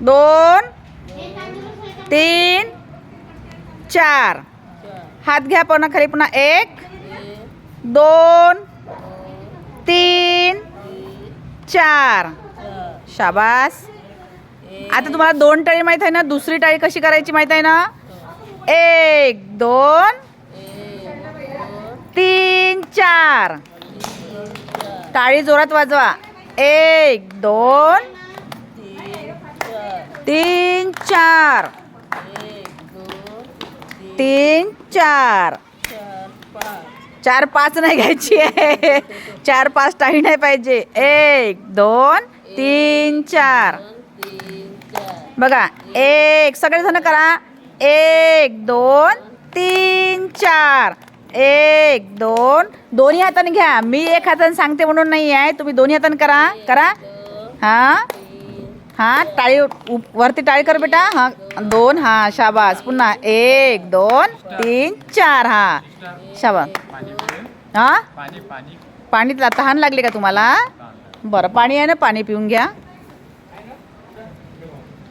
दोन तीन चार. हात घ्या पुन्हा खाली पुन्हा एक दोन तीन चार. शाबास. आता तुम्हाला दोन टाळी माहीत आहे ना? दुसरी टाळी कशी करायची माहीत आहे ना? एक दोन तीन चार. टाळी जोरात वाजवा. एक दोन तीन चार. तीन चार. चार पाच नाही घ्यायची आहे. चार पाच टाळी नाही पाहिजे. एक दोन तीन चार. बघा एक. सगळेजण करा. एक दोन तीन चार. एक दोन. दोन्ही हाताने घ्या. मी एक हाताने सांगते म्हणून नाही आहे तुम्ही दोन्ही हाताने करा. करा. हां? हां टाळी उप- वरती टाळी कर बेटा. हां दोन हां शाबास. पुन्हा एक दोन तीन चार हां. शाबास. हां? पाणी पाणी पाणी ला- तहान लागली का तुम्हाला? बरं पाणी आहे ना? पाणी पिऊन घ्या.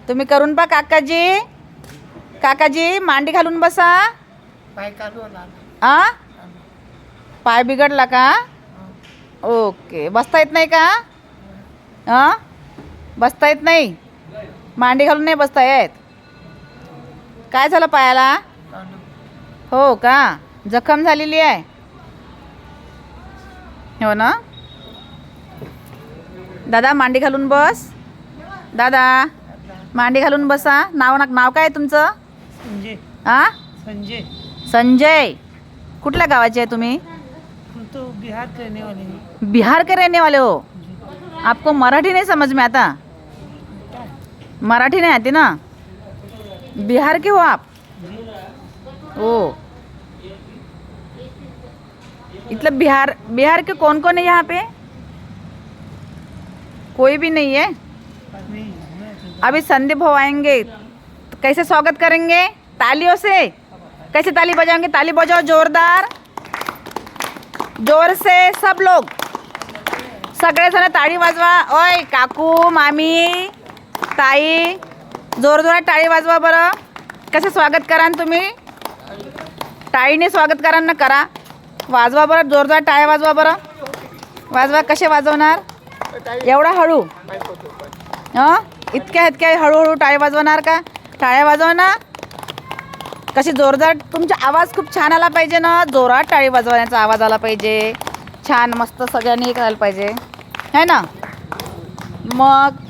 तुम्ही करून पा काकाजी. काकाजी मांडी घालून बसा. आ पाय बिघडला का? ओके. बसता येत नाही का? हां? बसता येत नाही? मांडी घालून नाही बसता येत? काय झालं पायाला? हो का? जखम झालेली आहे? हो ना? दादा मांडी घालून बस. दादा मांडी घालून बसा. नाव ना नाव काय आहे तुमचं? संजय. आ? संजय. संजय. कुठल्या गावाचे आहे तुम्ही? तो बिहार के रहने वाले बिहार के रहने वाले हो. आपको मराठी नहीं समझ में आता. मराठी नहीं आती ना? बिहार के हो आप? ओ. इतना बिहार बिहार के कौन कौन है यहाँ पे? कोई भी नहीं है? अभी संदीप हो आएँगे तो कैसे स्वागत करेंगे? तालियों से? कैसे ताली बजाएँगे? ताली बजाओ, जोरदार। ज़ोर से सब लोग। सगळे जण टाळी वाजवा। ओय, काकू, मामी। ताई जोर जोरात टाळी वाजवा बरं. कसं स्वागत करा तुम्ही? टाळीने स्वागत करा ना करा. वाजवा बरं जोरदार टाळ्या वाजवा बरं. वाजवा कसे वाजवणार? एवढा हळू? हं? इतक्या इतक्या हळूहळू टाळ्या वाजवणार का? टाळ्या वाजवा ना. कशी जोरदार तुमचा आवाज खूप छान आला पाहिजे ना. जोरात टाळी वाजवण्याचा आवाज आला पाहिजे. छान मस्त सगळ्यांनी करायला पाहिजे. है ना? मग